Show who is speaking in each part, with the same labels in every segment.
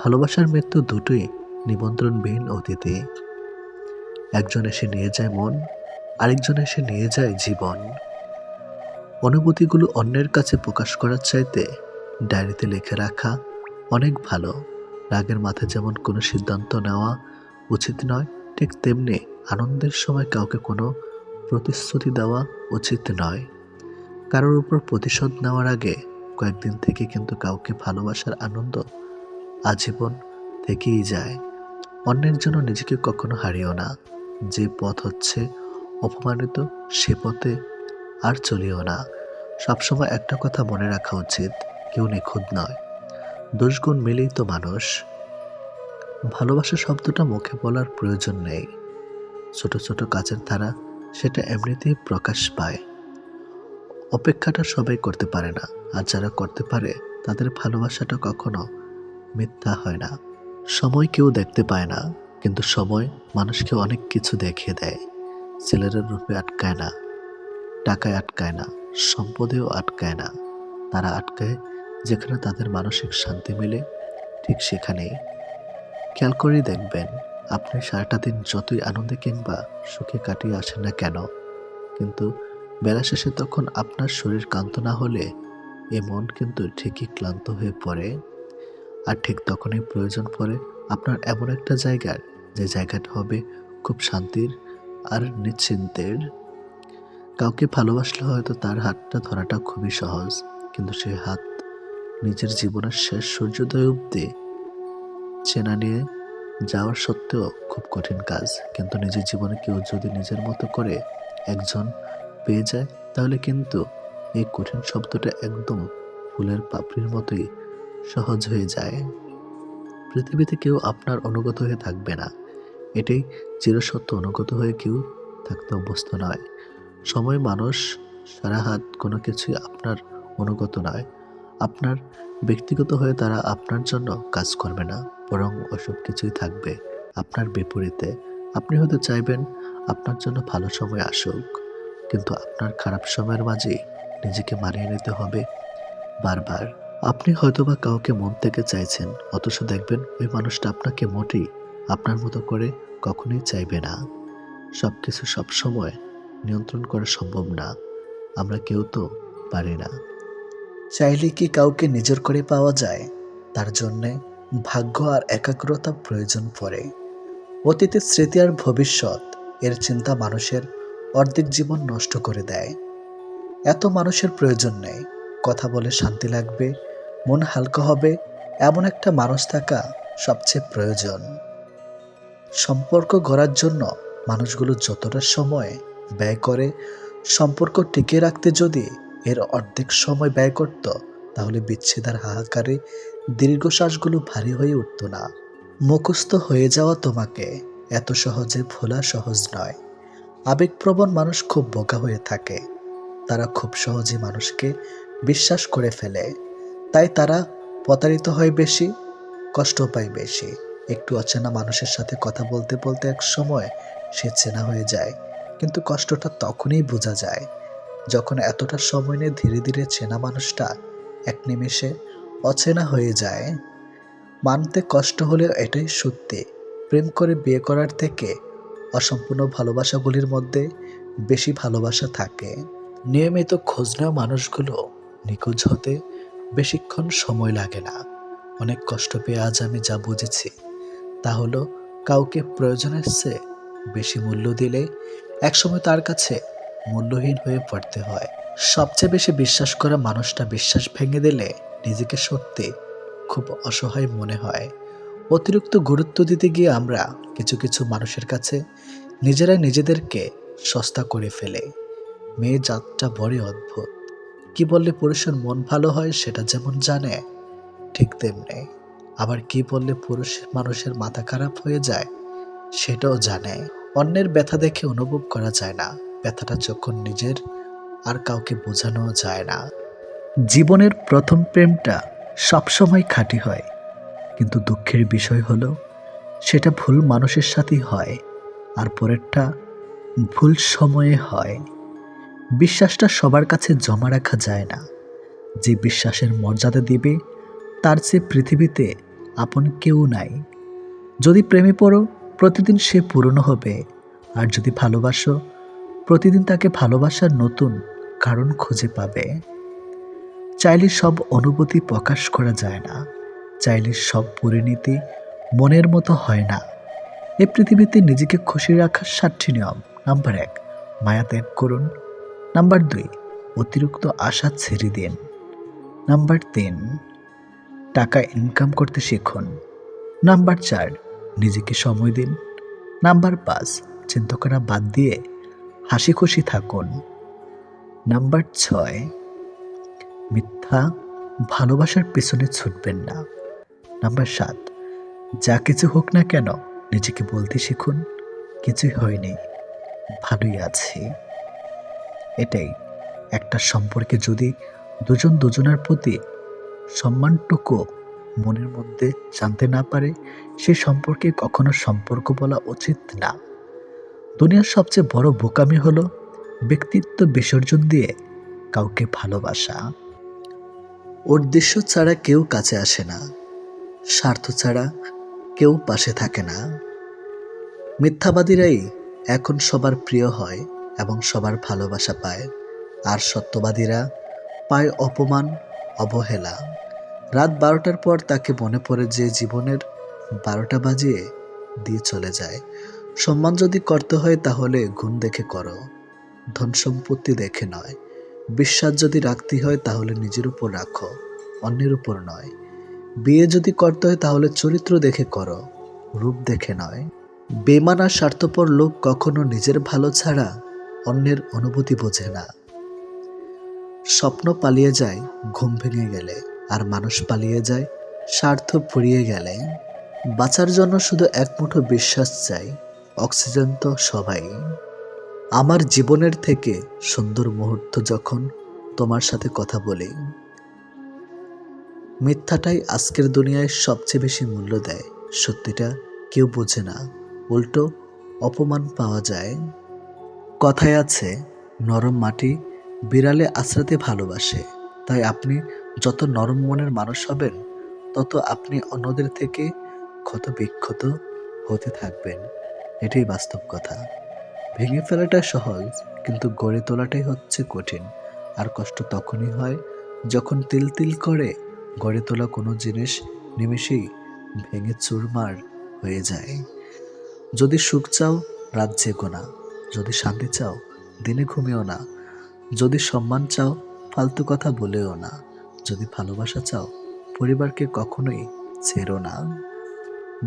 Speaker 1: ভালোবাসার মৃত্যু দুটোই নিমন্ত্রণবিহীন অতিথি একজন এসে নিয়ে যায় মন, আরেকজন এসে নিয়ে যায় জীবন। অনুভূতিগুলো অন্যের কাছে প্রকাশ করার চাইতে ডায়েরিতে লিখে রাখা অনেক ভালো। রাগের মাথায় যেমন কোনো সিদ্ধান্ত নেওয়া উচিত নয়, ঠিক তেমনি আনন্দের সময় কাউকে কোনো প্রতিশ্রুতি দেওয়া উচিত নয়। কারোর উপর প্রতিশোধ নেওয়ার আগে কয়েকদিন থেকে কিন্তু কাউকে ভালোবাসার আনন্দ আজীবন থেকেই যায়। অন্যের জন্য নিজেকে কখনো হারিও না। যে পথ হচ্ছে অপমানিত, সে পথে আর চলিও না। সবসময় একটা কথা মনে রাখা উচিত, কেউ নিখুঁত নয়। দোষগুণ মিলেই তো মানুষ। ভালোবাসা শব্দটা মুখে বলার প্রয়োজন নেই। ছোট ছোট কাজের ধারা সেটা এমনিতেই প্রকাশ পায়। অপেক্ষাটা সবাই করতে পারে না, আর যারা করতে পারে, তাদের ভালোবাসাটা কখনো মিথ্যা হয় না। সময় কেউ দেখতে পায় না, কিন্তু সময় মানুষকে অনেক কিছু দেখিয়ে দেয়। ছেলেরা রূপে আটকায় না, টাকায় আটকায় না, সম্পদেও আটকায় না। তারা আটকায় যেখানে তাদের মানসিক শান্তি মেলে, ঠিক সেখানেই। খেয়াল করেই দেখবেন, আপনি সারাটা দিন যতই আনন্দে কিংবা সুখে কাটিয়ে আসেন না কেন, কিন্তু বেলা শেষে তখন আপনার শরীর ক্লান্ত না হলে এ মন কিন্তু ঠিকই ক্লান্ত হয়ে পড়ে। আর ঠিক তখনই প্রয়োজন পড়ে আপনার এমন একটা জায়গার, যে জায়গাটা হবে খুব শান্তির আর নিশ্চিন্তের। কাউকে ভালোবাসলে হয়তো তার হাতটা ধরাটা খুবই সহজ, কিন্তু সে হাত নিজের জীবনের শেষ সূর্যোদয় অবধি চেনা নিয়ে যাওয়ার সত্ত্বেও খুব কঠিন কাজ। কিন্তু নিজের জীবনে কেউ যদি নিজের মতো করে একজন পেয়ে যায়, তাহলে কিন্তু এই কঠিন শব্দটা একদম ফুলের পাপড়ির মতোই সহজ হয়ে যায়। পৃথিবীতে কেউ আপনার অনুগত হয়ে থাকবে না। এটাই চিরসত্য অনুগত হয়ে কেউ থাকতে অভ্যস্ত নয়। সময় মানুষ সারা হাত কোনো কিছুই আপনার অনুগত নয়। আপনার ব্যক্তিগত হয়ে তারা আপনার জন্য কাজ করবে না, বরং ওসব কিছুই থাকবে আপনার বিপরীতে। আপনি হয়তো চাইবেন আপনার জন্য ভালো সময় আসুক, কিন্তু আপনার খারাপ সময়ের মাঝে নিজেকে মানিয়ে নিতে হবে বারবার। আপনি হয়তোবা কাউকে মন থেকে চাইছেন, অথচ দেখবেন ওই মানুষটা আপনাকে মোটেই আপনার মতো করে কখনোই চাইবে না। সব কিছু সবসময় নিয়ন্ত্রণ করা সম্ভব না। আমরা কেউ তো পারি না। চাইলে কি কাউকে নিজের করে পাওয়া যায়? তার জন্যে ভাগ্য আর একাগ্রতা প্রয়োজন পড়ে। অতীতের স্মৃতি আর ভবিষ্যৎ, এর চিন্তা মানুষের অর্ধেক জীবন নষ্ট করে দেয়। এত মানুষের প্রয়োজন নেই। কথা বলে শান্তি লাগবে মন হালকা হবে, এমন একটা মানুষ থাকা সবচেয়ে প্রয়োজন। সম্পর্ক গড়ার জন্য মানুষগুলো যতটা সময় ব্যয় করে, সম্পর্ক টিকে রাখতে যদি এর অর্ধেক সময় ব্যয় করত, তাহলে বিচ্ছেদার হাহাকারে দীর্ঘশ্বাসগুলো ভারী হয়ে উঠত না। মুখস্থ হয়ে যাওয়া তোমাকে এত সহজে ভোলা সহজ নয়। আবেগপ্রবণ মানুষ খুব বোকা হয়ে থাকে। তারা খুব সহজে মানুষকে বিশ্বাস করে ফেলে। তাই তারা প্রতারিত হয় বেশি কষ্ট পায় বেশি। একটু অচেনা মানুষের সাথে কথা বলতে বলতে এক সময় সে চেনা হয়ে যায়, কিন্তু কষ্টটা তখনই বোঝা যায়, যখন এতটা সময় নিয়ে ধীরে ধীরে চেনা মানুষটা এক নিমেষে অচেনা হয়ে যায়। মানতে কষ্ট হলেও এটাই সত্যি, প্রেম করে বিয়ে করার থেকে অসম্পূর্ণ ভালোবাসাগুলির মধ্যে বেশি ভালোবাসা থাকে। নিয়মিত খোঁজ নেওয়া মানুষগুলো নিখোঁজ হতে বেশিক্ষণ সময় লাগে না। অনেক কষ্ট পেয়ে আজ আমি যা বুঝেছি, তা হলো কাউকে প্রয়োজনের চেয়ে বেশি মূল্য দিলে একসময় তার কাছে মূল্যহীন হয়ে পড়তে হয়। সবচেয়ে বেশি বিশ্বাস করা মানুষটা বিশ্বাস ভেঙে দিলে নিজেকে সত্যি খুব অসহায় মনে হয়। অতিরিক্ত গুরুত্ব দিতে গিয়ে আমরা কিছু কিছু মানুষের কাছে নিজেরাই নিজেদেরকে সস্তা করে ফেলে। মেয়ে জাতটা বড়ই অদ্ভুত। কি বললে পুরুষের মন ভালো হয় সেটা যেমন জানে, ঠিক তেমনি। আবার কি বললে পুরুষ মানুষের মাথা খারাপ হয়ে যায় সেটাও জানে। অন্যের ব্যথা দেখে অনুভব করা যায় না। ব্যথাটা যখন নিজের, আর কাউকে বোঝানো যায় না। জীবনের প্রথম প্রেমটা সবসময় খাঁটি হয়। কিন্তু দুঃখের বিষয় হলো, সেটা ভুল মানুষের সাথেই হয়, আর পরেরটা ভুল সময়ে হয়। বিশ্বাসটা সবার কাছে জমা রাখা যায় না। যে বিশ্বাসের মর্যাদা দিবে, তার চেয়ে পৃথিবীতে আপন কেউ নাই। যদি প্রেমে পড়ো, প্রতিদিন সে পুরনো হবে। আর যদি ভালোবাসো, প্রতিদিন তাকে ভালোবাসার নতুন কারণ খুঁজে পাবে। চাইলে সব অনুভূতি প্রকাশ করা যায় না। চাইলে সব পরিণতি মনের মতো হয় না। এ পৃথিবীতে নিজেকে খুশি রাখার সাতটি নিয়ম। নাম্বার এক, মায়া ত্যাগ করুন। নাম্বার দুই, অতিরিক্ত আশা ছেড়ে দিন। নাম্বার তিন, টাকা ইনকাম করতে শিখুন। নাম্বার চার, নিজেকে সময় দিন। নাম্বার পাঁচ চিন্তা করা বাদ দিয়ে হাসি খুশি থাকুন। নাম্বার ছয়, মিথ্যা ভালোবাসার পেছনে ছুটবেন না। নাম্বার সাত, যা কিছু হোক না কেন, নিজেকে বলতে শিখুন। কিছুই হয়নি, ভালোই আছি। এটাই। একটা সম্পর্কে যদি দুজন দুজনের প্রতি সম্মানটুকু মনের মধ্যে জানতে না পারে, সে সম্পর্কে কখনো সম্পর্ক বলা উচিত না। দুনিয়ার সবচেয়ে বড় বোকামি হলো ব্যক্তিত্ব বিসর্জন দিয়ে কাউকে ভালোবাসা। উদ্দেশ্য ছাড়া কেউ কাছে আসে না। স্বার্থ ছাড়া কেউ পাশে থাকে না। মিথ্যাবাদীরাই এখন সবার প্রিয় হয়। এবং সবার ভালোবাসা পায়। আর সত্যবাদীরা পায় অপমান, অবহেলা। রাত বারোটার পর তাকে মনে পড়ে যে জীবনের বারোটা বাজিয়ে দিয়ে চলে যায়। সম্মান যদি করতে হয় তাহলে গুণ দেখে করো। ধন সম্পত্তি দেখে নয়। বিশ্বাস যদি রাখতে হয় তাহলে নিজের উপর রাখো, অন্যের উপর নয়। বিয়ে যদি করতে হয় তাহলে চরিত্র দেখে করো, রূপ দেখে নয়। বেমান স্বার্থপর লোক কখনো নিজের ভালো ছাড়া অন্যের অনুভূতি বোঝে না। স্বপ্ন পালিয়ে যায়, ঘুম ভেঙে গেলে। আর মানুষ পালিয়ে যায়, স্বার্থ ফুরিয়ে গেলে। বাঁচার জন্য শুধু এক মুঠো বিশ্বাস চাই, অক্সিজেন তো সবাই। আমার জীবনের থেকে সুন্দর মুহূর্ত যখন তোমার সাথে কথা বলি। মিথ্যাটাই আজকের দুনিয়ায় সবচেয়ে বেশি মূল্য দেয়। সত্যিটা কেউ বোঝে না। উল্টো অপমান পাওয়া যায়। কথায় আছে, নরম মাটি বিড়ালে আশ্রাতে ভালোবাসে। তাই আপনি যত নরম মনের মানুষ হবেন, তত আপনি অন্যদের থেকে ক্ষত বিক্ষত হতে থাকবেন। এটাই বাস্তব কথা। ভেঙে ফেলাটা সহজ, কিন্তু গড়ে তোলাটাই হচ্ছে কঠিন। আর কষ্ট তখনই হয় যখন তিল তিল করে গড়ে তোলা কোনো জিনিস নিমেষেই ভেঙে চুরমার হয়ে যায়। যদি সুখ চাও, রাত জেগো না। যদি শান্তি চাও, দিনে ঘুমিও না। যদি সম্মান চাও, ফালতু কথা বলেও না। যদি ভালোবাসা চাও, পরিবারকে কখনোই ছেড়ো না।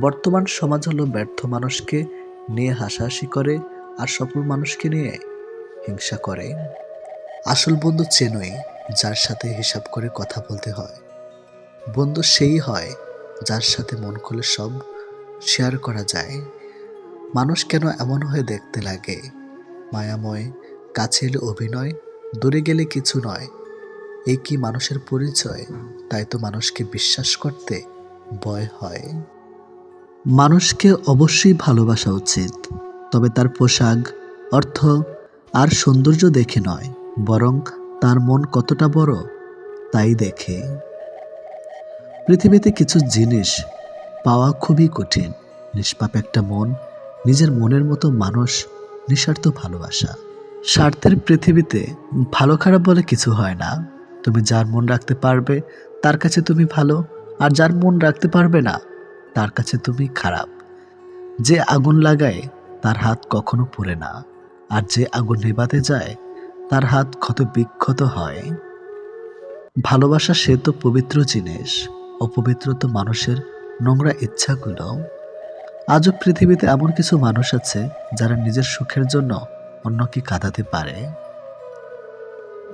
Speaker 1: বর্তমান সমাজ হলো ব্যর্থ মানুষকে নিয়ে হাসাহাসি করে আর সফল মানুষকে নিয়ে হিংসা করে। আসল বন্ধু চেনই, যার সাথে হিসাব করে কথা বলতে হয়। বন্ধু সেই হয়, যার সাথে মন খুলে সব শেয়ার করা যায়। মানুষ কেন এমন হয়ে দেখতে লাগে? মায়াময় কাছে অভিনয়, দূরে গেলে কিছু নয়। এই কি মানুষের পরিচয়? তাই তো মানুষকে বিশ্বাস করতে ভয় হয়। মানুষকে অবশ্যই ভালোবাসা উচিত, তবে তার পোশাক, অর্থ আর সৌন্দর্য দেখে নয়, বরং তার মন কতটা বড়, তাই দেখে। পৃথিবীতে কিছু জিনিস পাওয়া খুবই কঠিন, নিষ্পাপ একটা মন, নিজের মনের মতো মানুষ নিঃস্বার্থ ভালোবাসা। স্বার্থের পৃথিবীতে ভালো খারাপ বলে কিছু হয় না। তুমি যার মন রাখতে পারবে, তার কাছে তুমি ভালো। আর যার মন রাখতে পারবে না, তার কাছে তুমি খারাপ। যে আগুন লাগায়, তার হাত কখনো পুড়ে না। আর যে আগুন নেবাতে যায় তার হাত ক্ষত বিক্ষত হয়। ভালোবাসা সে তো পবিত্র জিনিস, অপবিত্র তো মানুষের নোংরা ইচ্ছাগুলো। আজও পৃথিবীতে এমন কিছু মানুষ আছে যারা নিজের সুখের জন্য অন্যকে কাঁদাতে পারে।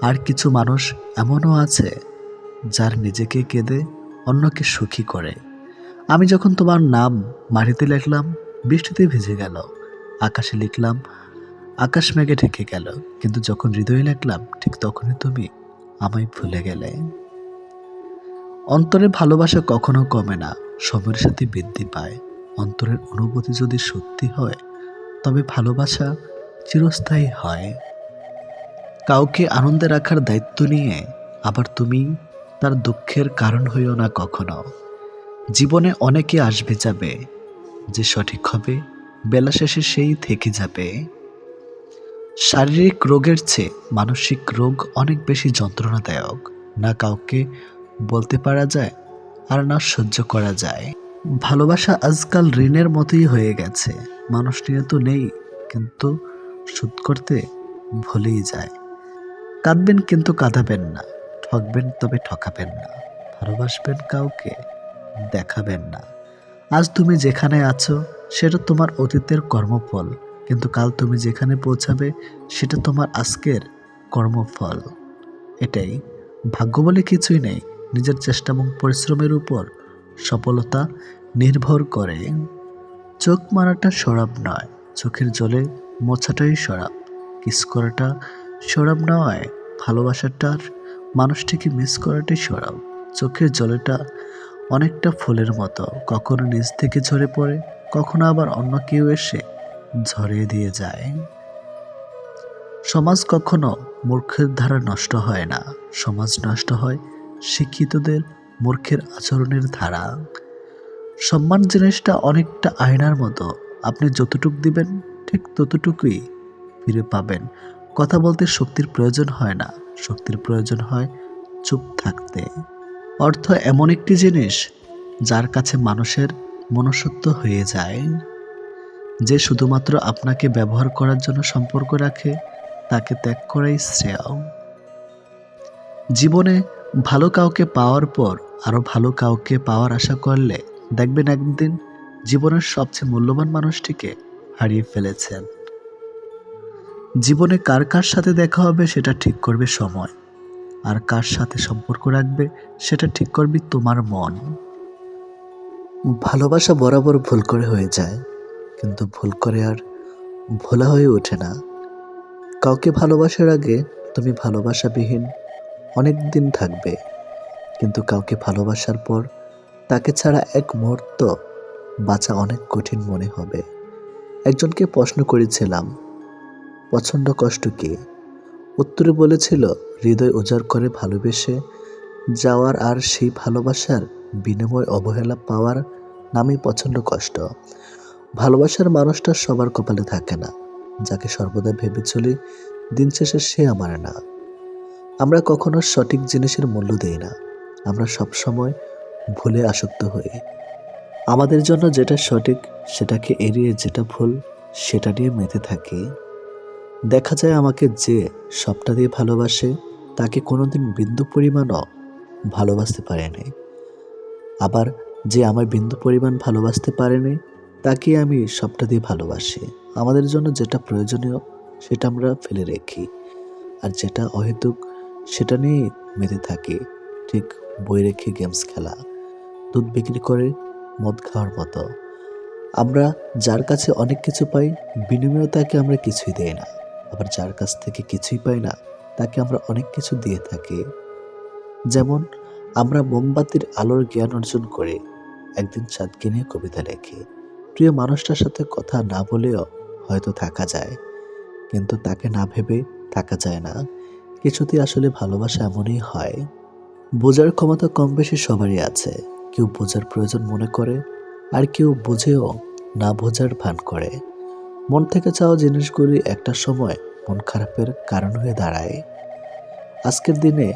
Speaker 1: আর কিছু মানুষ এমনও আছে যার নিজেকে কেঁদে অন্যকে সুখী করে। আমি যখন তোমার নাম মাটিতে লিখলাম, বৃষ্টিতে ভিজে গেল, আকাশে লিখলাম, আকাশ মেঘে ঢেকে গেল, কিন্তু যখন হৃদয়ে লিখলাম, ঠিক তখনই তুমি আমায় ভুলে গেলে। অন্তরে ভালোবাসা কখনো কমে না, সময়ের সাথে বৃদ্ধি পায়। অন্তরের অনুভূতি যদি সত্যি হয়, তবে ভালোবাসা চিরস্থায়ী হয়। কাউকে আনন্দে রাখার দায়িত্ব নিয়ে আবার তুমি তার দুঃখের কারণ হইও না কখনো। জীবনে অনেকে আসবে যাবে, যে সঠিক হবে, বেলা শেষে সেই থেকে যাবে। শারীরিক রোগের চেয়ে মানসিক রোগ অনেক বেশি যন্ত্রণাদায়ক। না কাউকে বলতে পারা যায়, আর না সহ্য করা যায়। ভালোবাসা আজকাল ঋণের মতোই হয়ে গেছে। মানুষ নিয়ে তো নেই, কিন্তু শোধ করতে ভুলেই যায়। কাঁদবেন কিন্তু কাঁদাবেন না, ঠকবেন তবে ঠকাবেন না, ভালোবাসবেন কাউকে দেখাবেন না। আজ তুমি যেখানে আছো, সেটা তোমার অতীতের কর্মফল, কিন্তু কাল তুমি যেখানে পৌঁছাবে, সেটা তোমার আজকের কর্মফল। এটাই ভাগ্য বলে কিছুই নেই, নিজের চেষ্টা এবং পরিশ্রমের উপর সফলতা নির্ভর করে। চোখ মারাটা সরাব নয়, চোখের জলে মোছাটাই সরাব। কিস করাটা সরাব নয়, ভালোবাসাটার মানুষটিকে মিস করাটাই সরাব। চোখের জলেটা অনেকটা ফুলের মতো, কখনো নিচ থেকে ঝরে পড়ে, কখনো আবার অন্য কেউ এসে ঝরিয়ে দিয়ে যায়। সমাজ কখনো মূর্খের দ্বারা নষ্ট হয় না। সমাজ নষ্ট হয় শিক্ষিতদের মূর্খের আচরণের ধারা। সম্মান জিনিসটা অনেকটা আয়নার মতো। আপনি যতটুক দিবেন, ঠিক ততটুকুই ফিরে পাবেন। কথা বলতে শক্তির প্রয়োজন হয় না। শক্তির প্রয়োজন হয় চুপ থাকতে। অর্থ এমন একটি জিনিস যার কাছে মানুষের মনুষ্যত্ব হয়ে যায়। যে শুধুমাত্র আপনাকে ব্যবহার করার জন্য সম্পর্ক রাখে, তাকে ত্যাগ করাই শ্রেয়। জীবনে ভালো কাউকে পাওয়ার পর আরও ভালো কাউকে পাওয়ার আশা করলে দেখবেন একদিন জীবনের সবচেয়ে মূল্যবান মানুষটিকে হারিয়ে ফেলেছেন। জীবনে কার কার সাথে দেখা হবে সেটা ঠিক করবে সময়। আর কার সাথে সম্পর্ক রাখবে সেটা ঠিক করবে তোমার মন। ভালোবাসা বরাবর ভুল করে হয়ে যায়, কিন্তু ভুল করে আর ভোলা হয়ে ওঠে না। কাউকে ভালোবাসার আগে তুমি ভালোবাসাবিহীন অনেক দিন থাকবে। কিন্তু কাউকে ভালোবাসার পর তাকে ছাড়া এক মুহূর্ত বাঁচা অনেক কঠিন মনে হবে। একজনকে প্রশ্ন করেছিলাম, পছন্দ কষ্ট কি? উত্তরে বলেছিল, হৃদয় উজাড় করে ভালোবেসে যাওয়ার আর সেই ভালোবাসার বিনিময় অবহেলা পাওয়ার নামই পছন্দ কষ্ট। ভালোবাসার মানুষটা সবার কপালে থাকে না। যাকে সর্বদা ভেবে চলি, দিন শেষে সে আমার না। আমরা কখনো সঠিক জিনিসের মূল্য দেই না। আমরা সব সময় ভুলে আসক্ত হই। আমাদের জন্য যেটা সঠিক, সেটাকে এড়িয়ে যেটা ভুল, সেটা নিয়ে মেতে থাকি। দেখা যায় আমাকে যে সবটা দিয়ে ভালোবাসে, তাকে কোনোদিন বিন্দু পরিমাণও ভালোবাসতে পারেনি। আবার যে আমার বিন্দু পরিমাণ ভালোবাসতে পারেনি, তাকে আমি সবটা দিয়ে ভালোবাসি। আমাদের জন্য যেটা প্রয়োজনীয়, সেটা আমরা ফেলে রেখি। আর যেটা অহেতুক সেটা নিয়ে মেতে থাকি, ঠিক বই রেখে গেমস খেলা, দুধ বিক্রি করে, মদ খাওয়ার মতো। আমরা যার কাছে অনেক কিছু পাই বিনিময়ে তাকে আমরা কিছুই দেই না। আবার যার কাছ থেকে কিছুই পাই না, তাকে আমরা অনেক কিছু দিয়ে থাকি। যেমন, আমরা মোমবাতির আলোর জ্ঞান অর্জন করে একদিন চাঁদকে নিয়ে কবিতা লেখি। প্রিয় মানুষটার সাথে কথা না বলেও হয়তো থাকা যায়, কিন্তু তাকে না ভেবে থাকা যায় না। কিছুতে আসলে ভালোবাসা এমনই হয়। বোঝার ক্ষমতা কম বেশি সবারই আছে। কেউ বোঝার প্রয়োজন মনে করে, আর কেউ বুঝেও না বোঝার ভান করে। মন থেকে চাওয়া জিনিসগুলি একটা সময় মন খারাপের কারণ হয়ে দাঁড়ায়। আজকের দিনে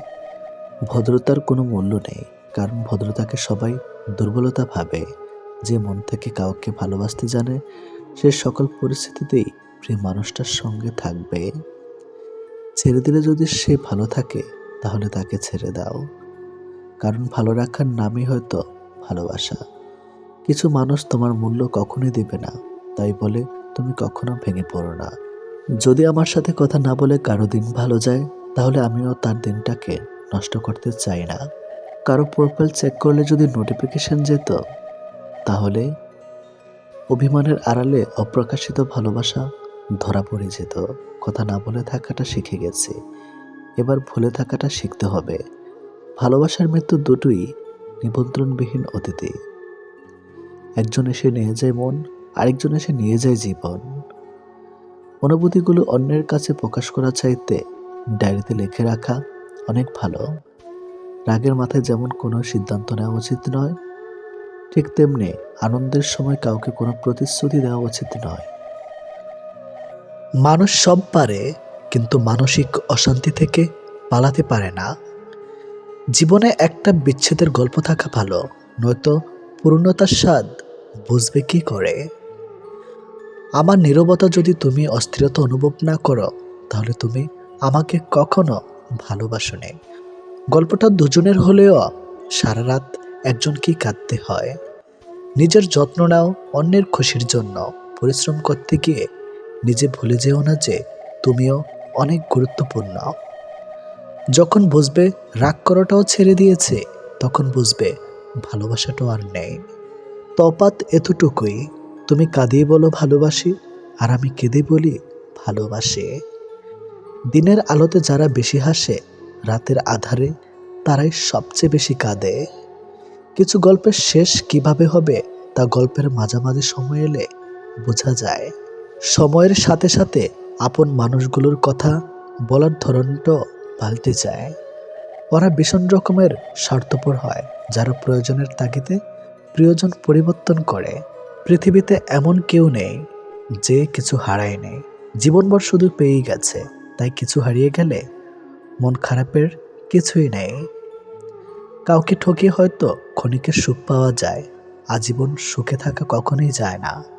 Speaker 1: ভদ্রতার কোনো মূল্য নেই, কারণ ভদ্রতাকে সবাই দুর্বলতা ভাবে। যে মন থেকে কাউকে ভালোবাসতে জানে, সে সকল পরিস্থিতিতেই প্রিয় মানুষটার সঙ্গে থাকবে। ছেড়ে দিলে যদি সে ভালো থাকে, তাহলে তাকে ছেড়ে দাও। কারণ ভালো রাখার নামই হয়তো ভালোবাসা। কিছু মানুষ তোমার মূল্য কখনোই দেবে না, তাই বলে তুমি কখনো ভেঙে পড়ো না। যদি আমার সাথে কথা না বলে কারও দিন ভালো যায়, তাহলে আমিও তার দিনটাকে নষ্ট করতে চাই না। কারও প্রোফাইল চেক করলে যদি নোটিফিকেশন যেত, তাহলে অভিমানের আড়ালে অপ্রকাশিত ভালোবাসা ধরা পড়ে যেত। কথা না বলে থাকাটা শিখে গেছি। এবার ভুলে থাকাটা শিখতে হবে। ভালোবাসার মৃত্যু দুটোই নিমন্ত্রণবিহীন অতিথি। একজন এসে নিয়ে যায় মন, আরেকজন এসে নিয়ে যায় জীবন। অনুভূতিগুলো অন্যের কাছে প্রকাশ করা চাইতে ডায়েরিতে লিখে রাখা অনেক ভালো। রাগের মাথায় যেমন কোনো সিদ্ধান্ত নেওয়া উচিত নয়, ঠিক তেমনি আনন্দের সময় কাউকে কোনো প্রতিশ্রুতি দেওয়া উচিত নয়। মানুষ সব পারে, কিন্তু মানসিক অশান্তি থেকে পালাতে পারে না। জীবনে একটা বিচ্ছেদের গল্প থাকা ভালো, নয়তো পূর্ণতার স্বাদ বুঝবে কি করে? আমার নীরবতা যদি তুমি অস্থিরতা অনুভব না করো, তাহলে তুমি আমাকে কখনো ভালোবাসো গল্পটা দুজনের হলেও সারা রাত একজনকেই কাঁদতে হয়। নিজের যত্ন নাও, অন্যের খুশির জন্য পরিশ্রম করতে গিয়ে নিজে ভুলে যেও না যে তুমিও অনেক গুরুত্বপূর্ণ। যখন বুঝবে রাগ করাটাও ছেড়ে দিয়েছে, তখন বুঝবে ভালোবাসাটাও আর নেই। তপাত এতটুকুই, তুমি কাঁদিয়ে বলো ভালোবাসি, আর আমি কেঁদে বলি ভালোবাসে। দিনের আলোতে যারা বেশি হাসে, রাতের আধারে তারাই সবচেয়ে বেশি কাঁদে। কিছু গল্পের শেষ কীভাবে হবে, তা গল্পের মাঝামাঝি সময় এলে বোঝা যায়। সময়ের সাথে সাথে আপন মানুষগুলোর কথা বলার ধরনটাও পাল্টে যায়। ওরা ভীষণ রকমের স্বার্থপর হয়, যারা প্রয়োজনের তাগিদে প্রিয়জন পরিবর্তন করে। পৃথিবীতে এমন কেউ নেই যে কিছু হারায়নি। জীবনভর শুধু পেয়েই গেছে, তাই কিছু হারিয়ে গেলে মন খারাপের কিছুই নেই। কাউকে ঠকিয়ে হয়তো ক্ষণিকের সুখ পাওয়া যায়, আজীবন সুখে থাকা কখনোই যায় না।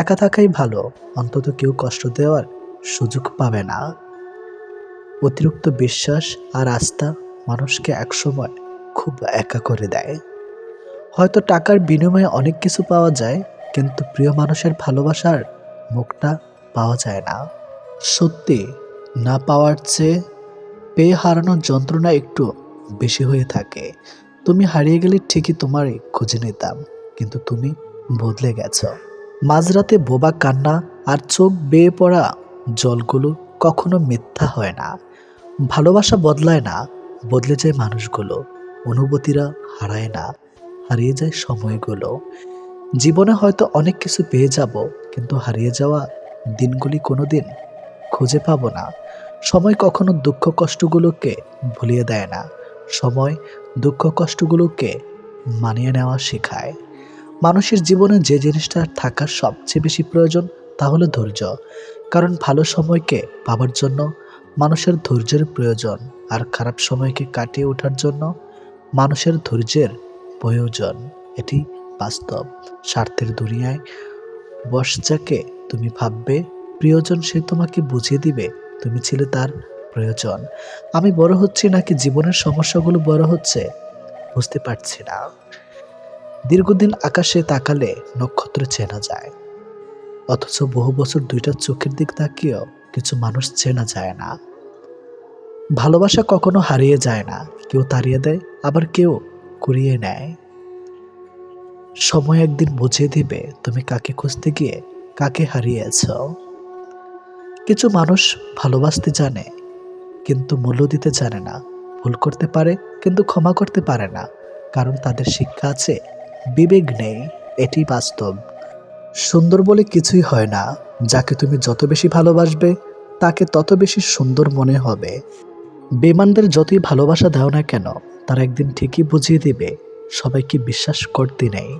Speaker 1: একা থাকাই ভালো। অন্তত কেউ কষ্ট দেওয়ার সুযোগ পাবে না। অতিরিক্ত বিশ্বাস আর আস্থা মানুষকে একসময় খুব একা করে দেয়। হয়তো টাকার বিনিময়ে অনেক কিছু পাওয়া যায়, কিন্তু প্রিয় মানুষের ভালোবাসার মুখটা পাওয়া যায় না। সত্যি, না পাওয়ার চেয়ে পেয়ে হারানোর যন্ত্রণা একটু বেশি হয়ে থাকে। তুমি হারিয়ে গেলে ঠিকই তোমারই খুঁজে নিতাম, কিন্তু তুমি বদলে গেছো। মাঝরাতে বোবা কান্না আর চোখ বেয়ে পড়া জলগুলো কখনো মিথ্যা হয় না। ভালোবাসা বদলায় না, বদলে যায় মানুষগুলো, অনুভূতিরা হারায় না, হারিয়ে যায় সময়গুলো। জীবনে হয়তো অনেক কিছু পেয়ে যাব, কিন্তু হারিয়ে যাওয়া দিনগুলি কোনো দিন খুঁজে পাবো না। সময় কখনো দুঃখ কষ্টগুলোকে ভুলিয়ে দেয় না, সময় দুঃখ কষ্টগুলোকে মানিয়ে নেওয়া শেখায়। মানুষের জীবনে যে জিনিসটা থাকার সবচেয়ে বেশি প্রয়োজন তা হলো ধৈর্য। কারণ ভালো সময়কে পাবার জন্য, মানুষের ধৈর্যের প্রয়োজন আর খারাপ সময়কে কাটিয়ে ওঠার জন্য মানুষের ধৈর্যের প্রয়োজন। এটি বাস্তব। স্বার্থের দুনিয়ায় বস যাকে তুমি ভাববে, প্রিয়জন সে তোমাকে বুঝিয়ে দিবে, তুমি ছিলে তার প্রয়োজন। আমি বড় হচ্ছি নাকি জীবনের সমস্যাগুলো বড় হচ্ছে? বুঝতে পারছি না। দীর্ঘদিন আকাশে তাকালে নক্ষত্র চেনা যায়। অথচ বহু বছর দুইটা চোখের দিক তাকিয়েও কিছু মানুষ চেনা যায় না। ভালোবাসা কখনো হারিয়ে যায় না, কেউ তাড়িয়ে দেয়, আবার কেউ কুড়িয়ে নেয়। সময় একদিন বুঝিয়ে দিবে, তুমি কাকে খুঁজতে গিয়ে কাকে হারিয়েছ। কিছু মানুষ ভালোবাসতে জানে, কিন্তু মূল্য দিতে জানে না। ভুল করতে পারে, কিন্তু ক্ষমা করতে পারে না। কারণ তাদের শিক্ষা আছে বিবেক নেই, এটি বাস্তব। সুন্দর বলে কিছুই হয় না, যাকে তুমি যত বেশি ভালোবাসবে, তাকে তত বেশি সুন্দর মনে হবে। বেমানদের যতই ভালোবাসা দাও না কেন, তারা একদিন ঠিকই বুঝিয়ে দিবে, সবাইকে বিশ্বাস করতে নেই।